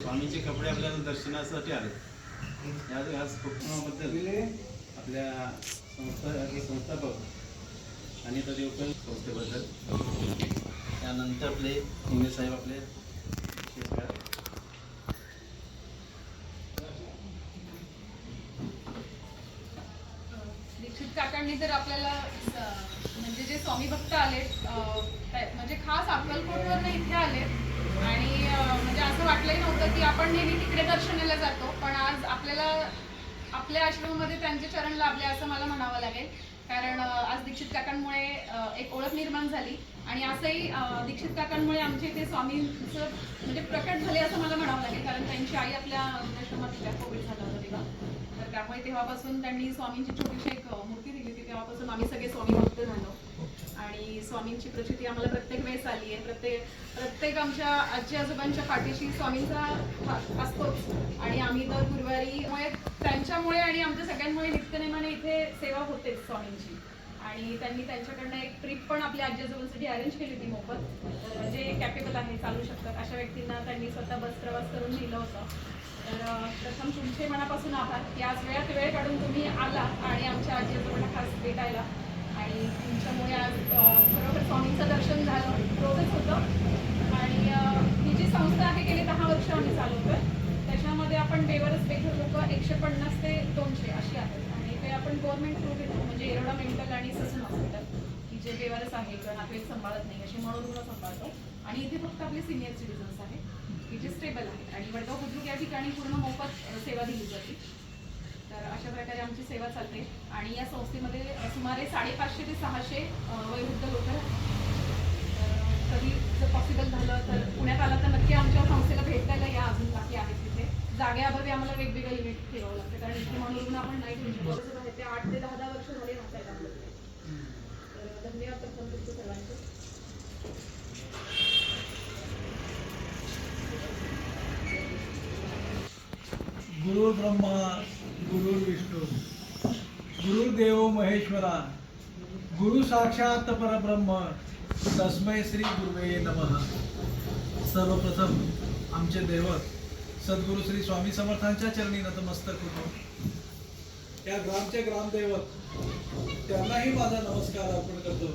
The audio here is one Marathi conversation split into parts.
स्वामीचे कपडे आपल्याला दर्शनासाठी आले या आज कुटुंबाबद्दल आपल्या संस्था हे संस्थापक आणि देवकर संस्थेबद्दल. त्यानंतर आपले इंग्रज साहेब आपले दीक्षित काकांनी तर आपल्याला म्हणजे जे स्वामी भक्त आले म्हणजे खास अक्कलकोटवरनं इथे आले आणि वाटलंही नव्हतं की आपण नेहमी तिकडे दर्शनाला जातो पण आज आपल्याला आपल्या आश्रमामध्ये त्यांचे चरण लाभले असं मला म्हणावं लागेल. कारण आज दीक्षित काकांमुळे एक ओळख निर्माण झाली आणि असंही दीक्षित काकांमुळे आमच्या इथे स्वामींचं म्हणजे प्रकट झाले असं मला म्हणावं लागेल. कारण त्यांची आई आपल्या वृद्धाश्रमात होत्या कोविड झाला होता तेव्हा. तर त्यामुळे तेव्हापासून त्यांनी स्वामींची छोटीशी एक मूर्ती दिली होती. तेव्हापासून आम्ही सगळे स्वामी भक्त झालो. आणि स्वामींची प्रचिती आम्हाला प्रत्येक वेळेस आली आहे. प्रत्येक प्रत्येक आमच्या आजी आजोबांच्या पाठीशी स्वामींचा असतोच. आणि आम्ही दर गुरुवारी त्यांच्यामुळे आणि आमच्या सगळ्यांमुळे नित्यनेमाने इथे सेवा होतेच स्वामींची. आणि त्यांनी त्यांच्याकडनं एक ट्रिप पण आपल्या आजी आजोबांसाठी अरेंज केली होती मोफत. म्हणजे जे कॅपेबल आहे चालू शकतात. अशा व्यक्तींना त्यांनी स्वतः बस प्रवास करून दिलं होतं. तर प्रथम तुमचे मनापासून आभार. की आज वेळात वेळ काढून तुम्ही आला आणि आमच्या आजी आजोबांना खास भेटायला. आणि तुमच्यामुळे आज खरोखर स्वामींचं दर्शन झालं रोजच होतं. आणि ही जी संस्था आहे गेली दहा वर्ष आम्ही चालवतोय. त्याच्यामध्ये आपण बेवरच बेघर लोक एकशे पन्नास ते दोनशे अशी आहेत. आणि ते आपण गव्हर्नमेंट थ्रू घेतो म्हणजे एरोडा मेंटल आणि ससून हॉस्पिटल की जे बेवरच आहे किंवा नातेवाईक सांभाळत नाही अशी मनोरुग्ण सांभाळतो. आणि इथे फक्त आपले सिनियर सिटीजन्स आहेत की जे स्टेबल आहेत. आणि वडगाव बुद्रुक या ठिकाणी पूर्ण मोफत प्रकारे आमची सेवा चालते. आणि या संस्थेमध्ये सुमारे साडेपाचशे ते सहाशे वयोवृद्ध लोक कधी जर पॉसिबल झालं तर पुण्यात आला तर नक्की आमच्या संस्थेला भेट द्यायला या अजून बाकी आहेत तिथे. जागेअभावी आम्हाला वेगवेगळं लिमिट ठेवावं लागतं. कारण इथे मनोरुग्ण आपण नाही ठेवू शकतो. ते आठ ते दहा दहा वर्ष झाले आपल्याकडे तर धन्यवाद प्रथम तुमचं सर्वांचे. गुरु ब्रह्मा गुरु विष्णू गुरुदेव महेश्वरा गुरु साक्षात परब्रह्म तस्मय श्री गुरुवे नमः. सर्वप्रथम आमचे दैवत सद्गुरु श्री स्वामी समर्थांच्या चरणी नतमस्तक होतो. या ग्रामचे ग्रामदैवत त्यांनाही माझा नमस्कार अर्पण करतो.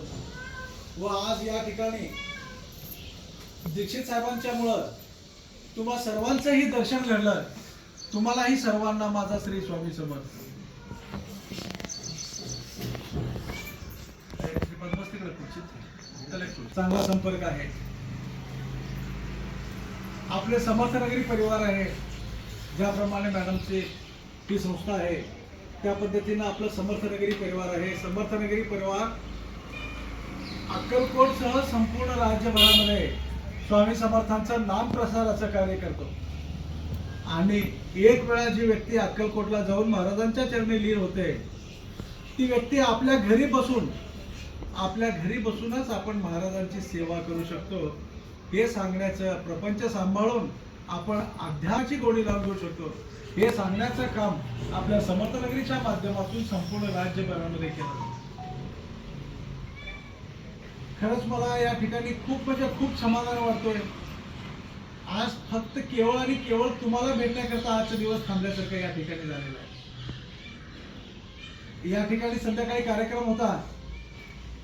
व आज या ठिकाणी दीक्षित साहेबांच्यामुळं तुम्हा सर्वांचंही दर्शन घडलं. तुम्हालाही सर्वांना माझा श्री स्वामी समर्थ. बस तिकडे खुर्चीत. चला चांगला संपर्क आहे. आपले समर्थनगरी परिवार आहे. ज्याप्रमाणे मॅडमची ही संस्था आहे त्या पद्धतीनं आपलं समर्थनगरी परिवार आहे. समर्थनगरी परिवार अक्कलकोटसह संपूर्ण राज्यभरामध्ये स्वामी समर्थांचं नाम प्रसाराचं कार्य करतो. आणि एक वेळा जी व्यक्ती अक्कलकोटला जाऊन महाराजांच्या चरणी लीन होते ती व्यक्ती आपल्या घरी बसून आपल्या घरी बसूनच आपण महाराजांची सेवा करू शकतो. हे सांगण्याचं प्रपंच सांभाळून आपण अध्याची गोडी लावून घेऊ शकतो. हे सांगण्याचं काम आपल्या समर्थनगरीच्या माध्यमातून संपूर्ण राज्यभरामध्ये केलं खरंच मला या ठिकाणी खूप म्हणजे खूप समाधान वाटतोय. आज फक्त केवळ आणि केवळ तुम्हाला भेटण्याकरता आजचा दिवस थांबल्यासारखं या ठिकाणी झालेला आहे. या ठिकाणी संध्याकाळी कार्यक्रम होता.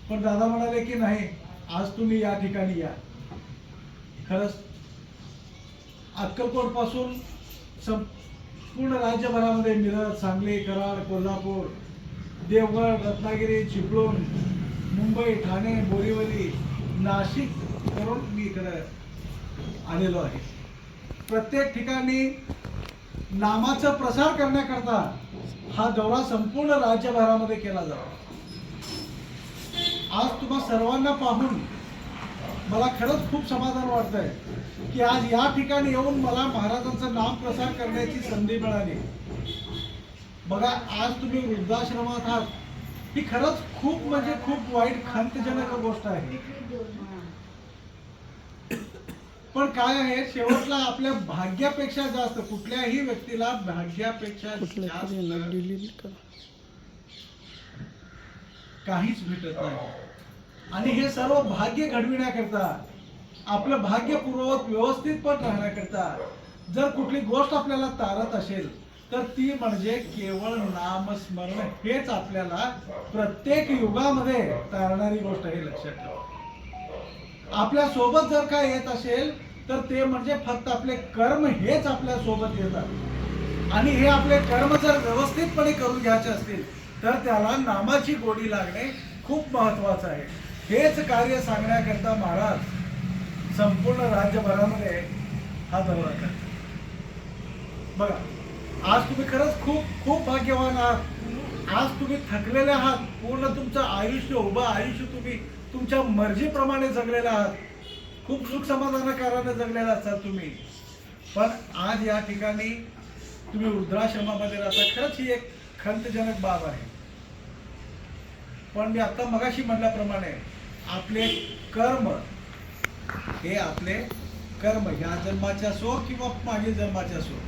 पण दादा म्हणाले की नाही आज तुम्ही या ठिकाणी या. खरंच अक्कलकोटपासून संपूर्ण राज्यभरामध्ये मिरज सांगली कराड कोल्हापूर देवगड रत्नागिरी चिपळूण मुंबई ठाणे बोरीवली नाशिक करून मी इकडे आलेलो आहे. प्रत्येक ठिकाणी नामाचा प्रसार करण्याकरता हा दौरा संपूर्ण राज्यभरामध्ये केला जातो. आज तुम्हा सर्वांना पाहून मला खरंच खूप समाधान वाटतंय की आज या ठिकाणी येऊन मला महाराजांचं नाम प्रसार करण्याची संधी मिळाली. बघा आज तुम्ही वृद्धाश्रमात आहात. ही खरंच खूप म्हणजे खूप वाईट खंतजनक गोष्ट आहे. पण काय आहे शेवटला आपल्या भाग्यापेक्षा जास्त कुठल्याही व्यक्तीला भाग्यापेक्षा जास्त काहीच भेटत नाही. आणि हे सर्व भाग्य घडविण्याकरता आपलं भाग्यपूर्वक व्यवस्थितपण व्यवस्थित पण राहण्याकरता जर कुठली गोष्ट आपल्याला तारत असेल तर ती म्हणजे केवळ नामस्मरण हेच आपल्याला प्रत्येक युगामध्ये तारणारी गोष्ट हे लक्षात ठेवा. आपल्यासोबत जर काय येत असेल तर ते म्हणजे फक्त आपले कर्म हेच आपल्यासोबत येतात. आणि हे आपले कर्म जर व्यवस्थितपणे करून घ्यायचे असतील तर त्याला नामाची गोडी लागणे खूप महत्वाचं आहे. हेच कार्य सांगण्याकरता महाराज संपूर्ण राज्यभरामध्ये हा दौरा करतात बघा आज तुम्ही खरंच खूप खूप भाग्यवान आहात. आज तुम्ही थकलेले आहात. पूर्ण तुमचं आयुष्य उभं आयुष्य तुम्ही तुमच्या मर्जीप्रमाणे जगलेला आहात. खूप सुख समाधानकाराने जगलेला असतात तुम्ही. पण आज या ठिकाणी तुम्ही वृद्धाश्रमामध्ये राहता. खरंच ही एक खंतजनक बाब आहे. पण मी आता मगाशी म्हटल्याप्रमाणे आपले कर्म हे आपले कर्म ह्या जन्माचे असो किंवा मागील जन्माचे असो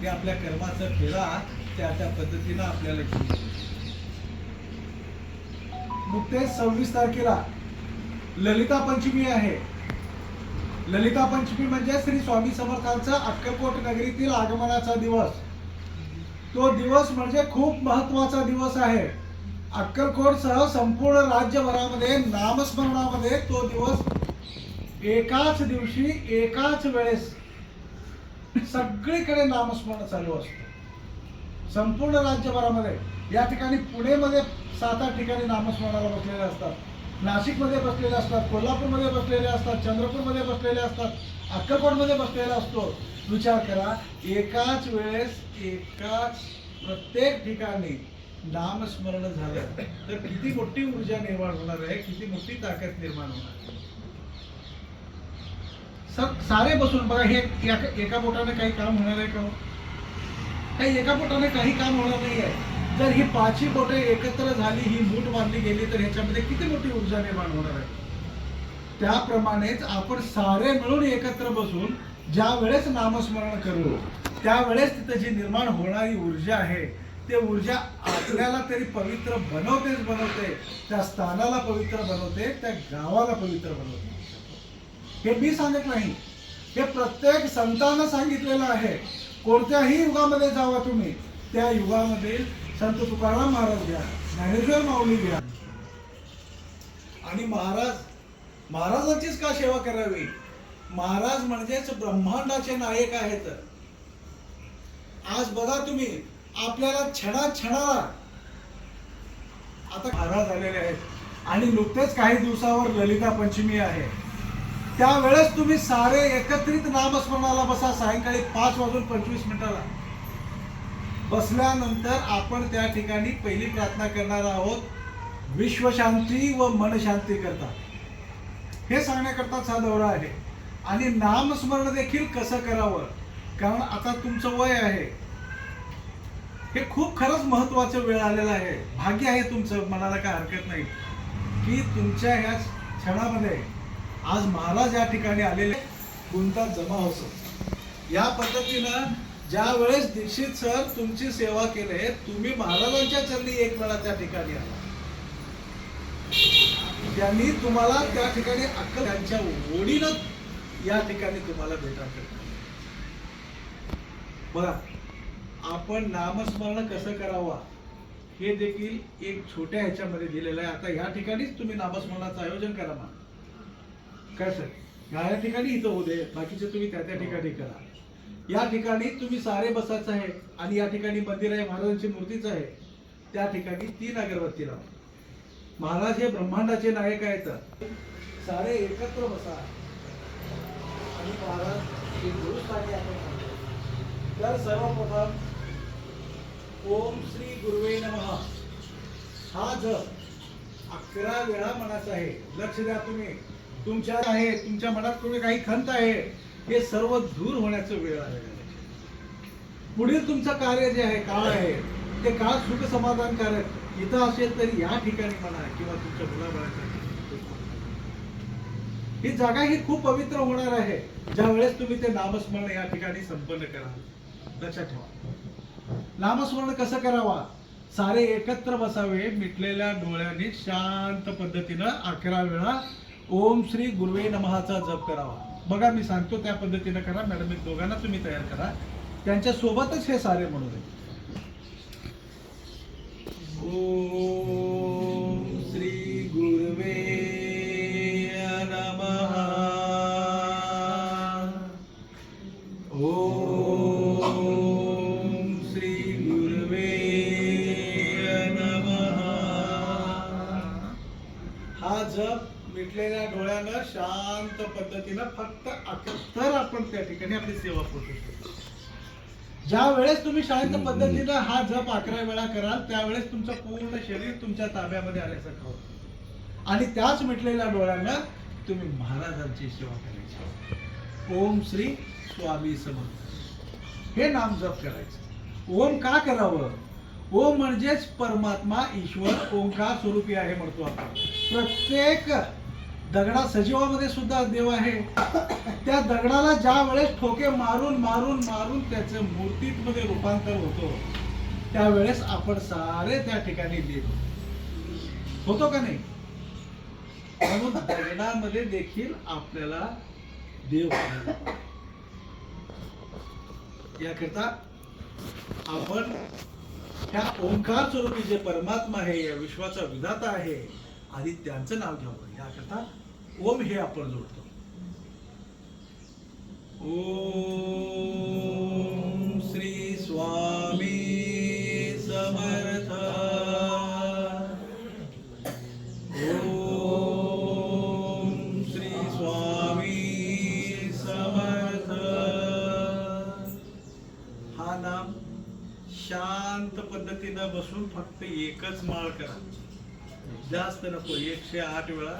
हे आपल्या कर्माचा फेरा त्या त्या पद्धतीनं आपल्याला घेऊन नुकतेच सव्वीस तारखेला ललिता पंचमी आहे. ललिता पंचमी म्हणजे श्री स्वामी समर्थांचा अक्कलकोट नगरीतील आगमनाचा दिवस. तो दिवस म्हणजे खूप महत्त्वाचा दिवस आहे. अक्कलकोटसह संपूर्ण राज्यभरामध्ये नामस्मरणामध्ये तो दिवस एकाच दिवशी एकाच वेळेस सगळीकडे नामस्मरण चालू असतं. संपूर्ण राज्यभरामध्ये या ठिकाणी पुणेमध्ये सात आठ ठिकाणी नामस्मरणाला बसलेले असतात. नाशिकमध्ये बसलेले असतात कोल्हापूरमध्ये बसलेले असतात चंद्रपूरमध्ये बसलेले असतात अक्कलकोटमध्ये बसलेला असतो. विचार करा एकाच वेळेस एकाच प्रत्येक ठिकाणी नामस्मरण झालं तर किती मोठी ऊर्जा निर्माण होणार आहे किती मोठी ताकद निर्माण होणार आहे? सर सारे बसून बघा हे एका बोटाने काही काम होणार आहे का हो? काही एका बोटाने काही काम होणार नाही आहे. जर ही पाचही बोटे एकत्र झाली ही मूठ बांधली गेली तर ह्याच्यामध्ये किती मोठी ऊर्जा निर्माण होणार आहे? त्याप्रमाणेच आपण सारे मिळून एकत्र बसून ज्या वेळेस नामस्मरण करू त्यावेळेस तिथं जी निर्माण होणारी ऊर्जा आहे ते ऊर्जा आपल्याला तरी पवित्र बनवतेच बनवते त्या स्थानाला पवित्र बनवते त्या गावाला पवित्र बनवते. हे मी सांगत नाही. हे प्रत्येक संतानं सांगितलेलं आहे. कोणत्याही युगामध्ये जावा तुम्ही. त्या युगामध्ये संत तुकाराम महाराज घ्या ज्ञानेश्वर माऊली घ्या. आणि महाराज महाराजांचीच का सेवा करावी? महाराज म्हणजेच ब्रह्मांडाचे नायक आहेत. आज बघा तुम्ही आपल्याला क्षणा क्षणाला आता महाराज झालेले आहेत. आणि नुकतेच काही दिवसावर ललिता पंचमी आहे. त्यावेळेस तुम्ही सारे एकत्रित नामस्मरणाला बसा सायंकाळी पाच वाजून पंचवीस मिनिटाला. बसल्यानंतर आपण त्या ठिकाणी पहिली प्रार्थना करणार आहोत. विश्वशांती व मनशांती करता. हे सांगण्याकरताच हा दौरा आहे. आणि नामस्मरण देखील कसं करावं? कारण आता तुमचं वय आहे. हे खूप खरंच महत्वाचं वेळ आलेला आहे. भाग्य आहे तुमचं मनाला काय हरकत नाही. की तुमच्या ह्या क्षणामध्ये आज महाराज या ठिकाणी आलेले गुंतात जमा होतो या पद्धतीनं ज्या वेळेस दीक्षित सर तुमची सेवा केले तुम्ही महाराजांच्या चरणी एक वेळा त्या ठिकाणी आला. त्यांनी तुम्हाला त्या ठिकाणी अक्कल त्यांच्या ओढीनं या ठिकाणी तुम्हाला भेटा बघा आपण नामस्मरण कसं करावा? हे देखील एक छोट्या ह्याच्यामध्ये दिलेलं आहे. आता ह्या ठिकाणीच तुम्ही नामस्मरणाचं आयोजन करा ना काय सर? ह्या ठिकाणी इथं होऊ दे. बाकीचे तुम्ही त्या त्या ठिकाणी करा. या ठिकाणी तुम्ही सारे बसायचं आहे आणि या ठिकाणी मंदिर आहे महाराजांची मूर्तीच आहे. त्या ठिकाणी तीन अगरबत्ती लावा. महाराज हे ब्रह्मांडाचे नायक आहेत. सारे एकत्र बसा. आणि महाराज हे गुरुस्थानी आपण. तर सर्वप्रथम ओम श्री गुरुवे नमः. हा जप अकरा वेळा मनाचा आहे. लक्ष द्या तुम्ही. तुमच्या आहे तुमच्या मनात तुम्ही काही खंत आहे हे सर्व दूर होण्याचं वेळ आहे. पुढील तुमचं कार्य जे आहे काळ आहे ते काळ सुख समाधानकारक इथं असेल तरी या ठिकाणी म्हणा किंवा तुमच्या मुलाबाळासाठी ही जागा ही खूप पवित्र होणार आहे. ज्या वेळेस तुम्ही ते नामस्मरण या ठिकाणी संपन्न कराल. लक्षात ठेवा. नामस्मरण कसं करावा? सारे एकत्र बसावे मिटलेल्या डोळ्यांनी शांत पद्धतीनं अकरा वेळा ओम श्री गुरुवे नमहाचा जप करावा. बघा मी सांगतो त्या पद्धतीनं करा मॅडम एक दोघांना तुम्ही तयार करा. त्यांच्या सोबतच हे सारे म्हणू आपली सेवा पोचू शकतो. ज्या वेळेस तुम्ही शांत पद्धतीनं हा जप अकरा वेळा कराल त्यावेळेस तुमचं पूर्ण शरीर तुमच्या ताब्यामध्ये आल्यासारखं होतं. आणि त्याच मिटलेल्या डोळ्यानं तुम्ही महाराजांची सेवा करायची. ओम श्री स्वामी समर्थ. हे नाम जप करायचं. ओम का करावं? ओम म्हणजेच परमात्मा ईश्वर ओंकार स्वरूपी आहे म्हणतो आपण. प्रत्येक दगडा सजीवामध्ये सुद्धा देव आहे. त्या दगडाला ज्या वेळेस ठोके मारून मारून मारून त्याचं मूर्तीमध्ये रूपांतर होतो त्यावेळेस आपण सारे त्या ठिकाणी देव. होतो का नाही? म्हणून दगडामध्ये देखील आपल्याला देव आहे. याकरता आपण ह्या ओंकार स्वरूपी जे परमात्मा आहे या विश्वाचा विधाता आहे आधी त्यांचं नाव घ्यावं. याकरता ओम हे आपण जोडतो. ओम श्री स्वामी समर्थ. ओम श्री स्वामी समर्थ. हा नाम शांत पद्धतीनं बसून फक्त एकच माळ करा. जास्त नको एकशे आठ वेळा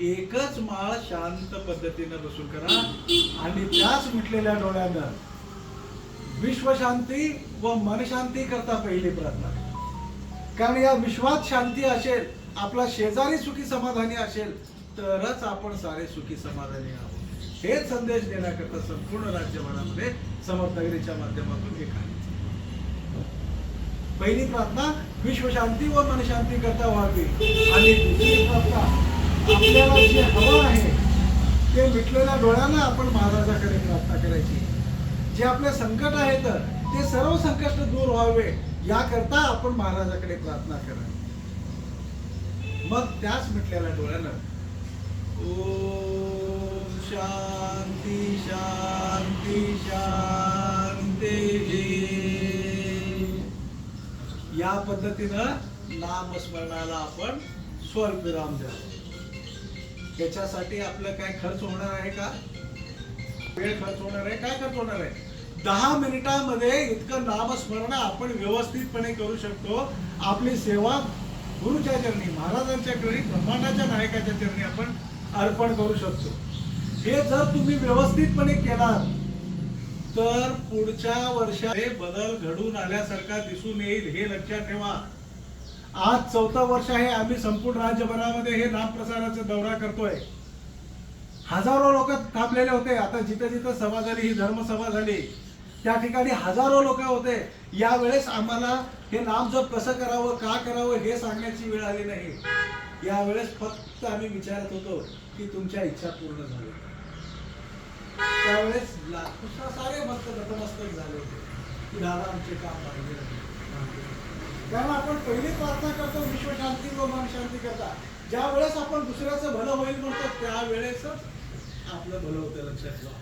एकच माळ शांत पद्धतीनं बसून करा आणि त्याच मिटलेल्या डोळ्यानं विश्वशांती व मनशांती करता पहिली प्रार्थना कारण या विश्वात शांती असेल आपला शेजारी सुखी समाधानी असेल तरच आपण सारे सुखी समाधानी आहोत. हेच संदेश देण्याकरता संपूर्ण राज्यभरामध्ये समर्थगिरीच्या माध्यमातून एक आहे पहिली प्रार्थना विश्वशांती व मनशांती करता व्हावी. आणि दुसरी प्रार्थना आपल्याला जे हवं आहे ते मिटलेल्या डोळ्यानं आपण महाराजाकडे प्रार्थना करायची. जे आपले संकट आहेत ते सर्व संकट दूर व्हावे याकरता आपण महाराजाकडे प्रार्थना करा मग त्याच मिटलेल्या डोळ्यानं ओम शांती शांती शांती या पद्धतीनं नामस्मरणाला आपण स्वल्पविराम द्यावा. याच्यासाठी आपलं काय खर्च होणार आहे का? वेळ खर्च होणार आहे? काय खर्च होणार आहे? दहा मिनिटामध्ये इतकं नामस्मरण आपण व्यवस्थितपणे करू शकतो. आपली सेवा गुरुच्या चरणी महाराजांच्या चरणी ब्रह्मांडाच्या नायकाच्या चरणी आपण अर्पण करू शकतो. हे जर तुम्ही व्यवस्थितपणे केलात तर पुढच्या वर्षात हे बदल घडून आल्यासारखा दिसून येईल हे लक्षात ठेवा. आज चौथा वर्ष आहे आम्ही संपूर्ण राज्यभरामध्ये हे नामप्रसाराचा दौरा करतोय. हजारो लोक थांबलेले होते आता जिथे जिथे सभा झाली ही धर्मसभा झाली त्या ठिकाणी हजारो लोक होते. यावेळेस आम्हाला हे नाम जप कसं करावं का करावं हे सांगण्याची वेळ आली नाही. यावेळेस फक्त आम्ही विचारत होतो की तुमच्या इच्छा पूर्ण झाल्या. त्यावेळेस सारे मस्त नतमस्तक झाले होते. की दादा आमचे काम पाहिजे कारण आपण पहिली प्रार्थना करतो विश्वशांती व मनशांती करता ज्या वेळेस आपण दुसऱ्याचं भलं होईल म्हणतो त्यावेळेसच आपलं भलं होतं लक्षात ठेवा.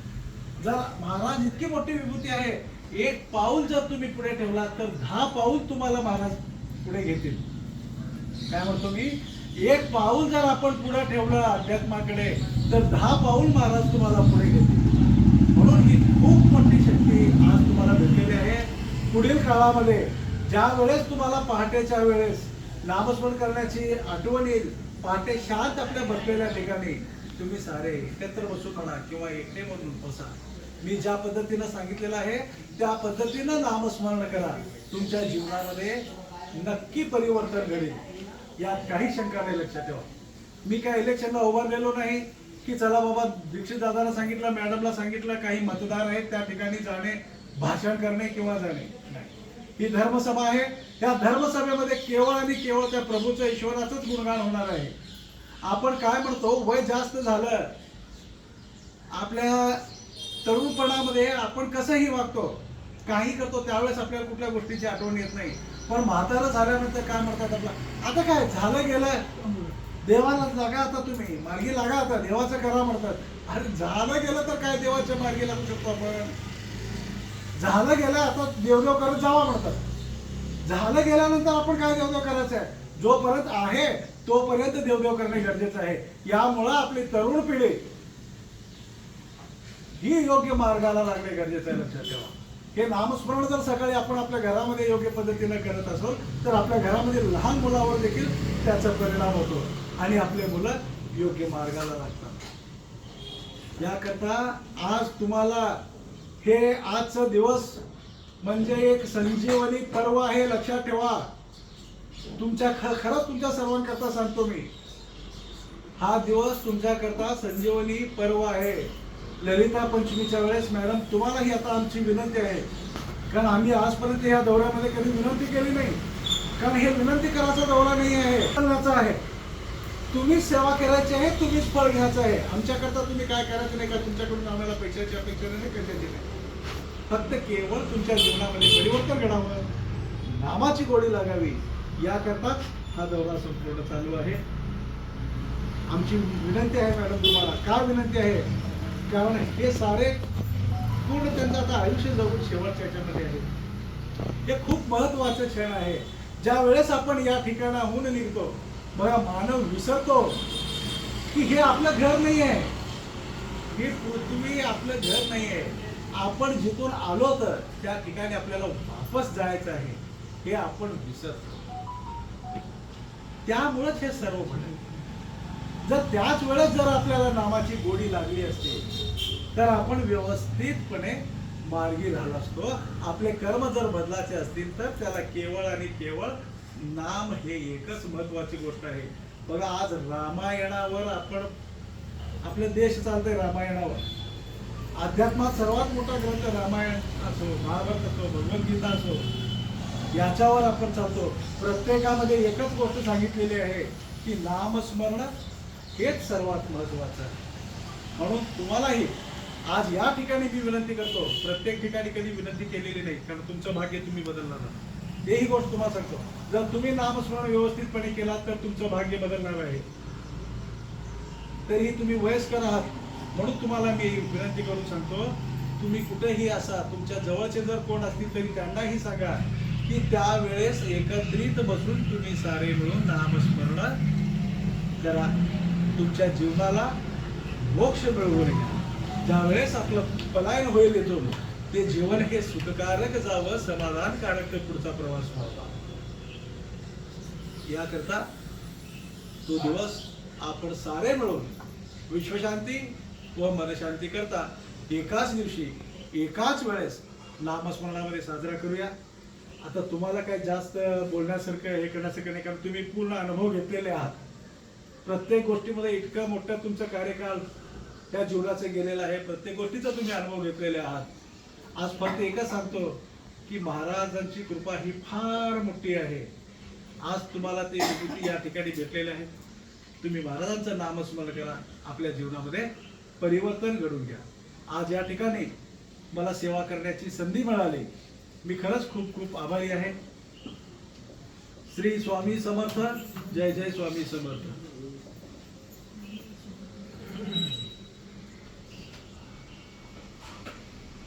जर महाराज इतकी मोठी विभूती आहे एक पाऊल जर तुम्ही पुढे ठेवला तर दहा पाऊल तुम्हाला महाराज पुढे घेतील. काय म्हणतो मी? एक पाऊल जर आपण पुढे ठेवलं अध्यात्माकडे तर दहा पाऊल महाराज तुम्हाला पुढे घेतील. म्हणून ही खूप मोठी शक्ती आज तुम्हाला भेटलेली आहे. पुढील काळामध्ये ज्या वेळेस तुम्हाला पहाटेच्या वेळेस नामस्मरण करण्याची आठवण येईल पहाटे शांत आपल्या बसलेल्या ठिकाणी तुम्ही सारे एकत्र बसून म्हणा किंवा एकटे म्हणून बसा. मी ज्या पद्धतीनं सांगितलेलं आहे त्या पद्धतीनं नामस्मरण करा. तुमच्या जीवनामध्ये नक्की परिवर्तन घडेल. यात काही शंका नाही लक्षात ठेवा. मी काय इलेक्शनला उभारलेलो नाही की चला बाबा दीक्षित दादाला सांगितलं मॅडमला सांगितलं काही मतदार आहेत त्या ठिकाणी जाणे भाषण करणे किंवा जाणे. नाही. ही धर्मसभा आहे. त्या धर्मसभेमध्ये केवळ आणि केवळ त्या प्रभूचं ईश्वराचंच गुणगान होणार आहे. आपण काय म्हणतो? वय जास्त झालं. आपल्या तरुणपणामध्ये आपण कसंही वागतो काही करतो त्यावेळेस आपल्याला कुठल्या गोष्टीची आठवण येत नाही. पण म्हातारा झाल्यानंतर काय म्हणतात आपला? आता काय? झालं गेलं. देवाला जागा आता तुम्ही. मार्गी लागा आता. देवाचं करा म्हणतात. अरे झालं गेलं तर काय देवाच्या मार्गी लागू शकतो आपण? झालं गेलं आता देवदेव करत जावा म्हणतात झालं गेल्यानंतर आपण काय देवदेव करायचं आहे जोपर्यंत आहे तोपर्यंत देवदेव करणे गरजेचं आहे. यामुळं आपली तरुण पिढी ही योग्य मार्गाला लागणे गरजेचं आहे लक्षात ठेवा. हे नामस्मरण जर सकाळी आपण आपल्या घरामध्ये योग्य पद्धतीनं करत असो तर आपल्या घरामध्ये लहान मुलावर देखील त्याचा परिणाम होतो आणि आपले मुलं योग्य मार्गाला लागतात. याकरता आज तुम्हाला हे आजचा दिवस म्हणजे एक संजीवनी पर्व आहे लक्षात ठेवा. तुमच्या ख खरंच तुमच्या सर्वांकरता सांगतो मी. हा दिवस तुमच्याकरता संजीवनी पर्व आहे. ललिता पंचमीच्या वेळेस मॅडम तुम्हालाही आता आमची विनंती आहे. कारण आम्ही आजपर्यंत या दौऱ्यामध्ये कधी विनंती केली नाही. कारण हे विनंती करायचा दौरा नाही आहे. आहे. तुम्हीच सेवा करायची आहे तुम्हीच फळ घ्यायचं आहे. आमच्याकरता तुम्ही काय करायचं नाही का? तुमच्याकडून आम्हाला पैशाची अपेक्षा नाही कशाची नाही. फक्त केवळ तुमच्या जीवनामध्ये परिवर्तन घडावं. नामाची गोडी लागावी याकरताच हा दौरा संपूर्ण चालू आहे. आमची विनंती आहे मॅडम तुम्हाला. का विनंती आहे? कारण हे सारे पूर्ण त्यांचं आता आयुष्य जवळ शेवटच्या याच्यामध्ये आहे. हे खूप महत्वाचं क्षण आहे. ज्या वेळेस आपण या ठिकाणाहून निघतो बघा मानव विसरतो की हे आपलं घर नाही आहे ही पृथ्वी आपलं घर नाही आहे आपण जिथून आलो तर त्या ठिकाणी आपल्याला वापस जायचं आहे हे आपण विसरतो. त्यामुळेच हे सर्व घडलं. जर त्याच वेळेस जर आपल्याला नामाची गोडी लागली असते तर आपण व्यवस्थितपणे मार्गी राहिलो असतो. आपले कर्म जर बदलाचे असतील तर त्याला केवळ आणि केवळ नाम हे एकच महत्वाची गोष्ट आहे. बघा आज रामायणावर आपण आपले देश चालतंय रामायणावर. अध्यात्मात सर्वात मोठा ग्रंथ रामायण असो महाभारत असो भगवद्गीता असो याच्यावर आपण चालतो. प्रत्येकामध्ये एकच गोष्ट सांगितलेली आहे की नामस्मरण हेच सर्वात महत्वाचं आहे. म्हणून तुम्हालाही आज या ठिकाणी मी विनंती करतो प्रत्येक ठिकाणी कधी विनंती केलेली नाही कारण तुमचं भाग्य तुम्ही बदलणार नाही तेही गोष्ट तुम्हाला सांगतो. जर तुम्ही नामस्मरण व्यवस्थितपणे केलात तर तुमचं भाग्य बदलणार आहे. तरीही तुम्ही वयस्कर आहात. म्हणून तुम्हाला मी विनंती करून सांगतो तुम्ही कुठेही असा तुमच्या जवळचे जर कोण असतील तरी त्यांनाही सांगा की त्यावेळेस एकत्रित बसून तुम्ही सारे मिळून नामस्मरण करा. तुमच्या जीवनाला मोक्ष मिळवून घ्या. ज्यावेळेस आपलं पलायन होईल येतो ते जीवन हे सुखकारक जावं समाधानकारक पुढचा प्रवास व्हावा. याकरता तो दिवस आपण सारे मिळून विश्वशांती व मनशांती करता. एकाच दिवशी एकाच वेळेस नामस्मरणामध्ये साजरा करूया. आता तुम्हाला काय जास्त बोलण्यासारखं हे करण्यासारखं नाही कारण तुम्ही पूर्ण अनुभव घेतलेले आहात. प्रत्येक गोष्टीमध्ये इतकं मोठं तुमचा कार्यकाल त्या जीवनाचं गेलेला आहे. प्रत्येक गोष्टीचा तुम्ही अनुभव घेतलेले आहात. आज फक्त एकच सांगतो की महाराजांची कृपा ही फार मोठी आहे. आज तुम्हाला ते विभूती या ठिकाणी भेटलेले आहेत. तुम्ही महाराजांचं नामस्मरण करा. आपल्या जीवनामध्ये परिवर्तन घडून घ्या. आज या ठिकाणी मला सेवा करण्याची संधी मिळाली. मी खरंच खूप खूप आभारी आहे. श्री स्वामी समर्थ जय जय स्वामी समर्थ.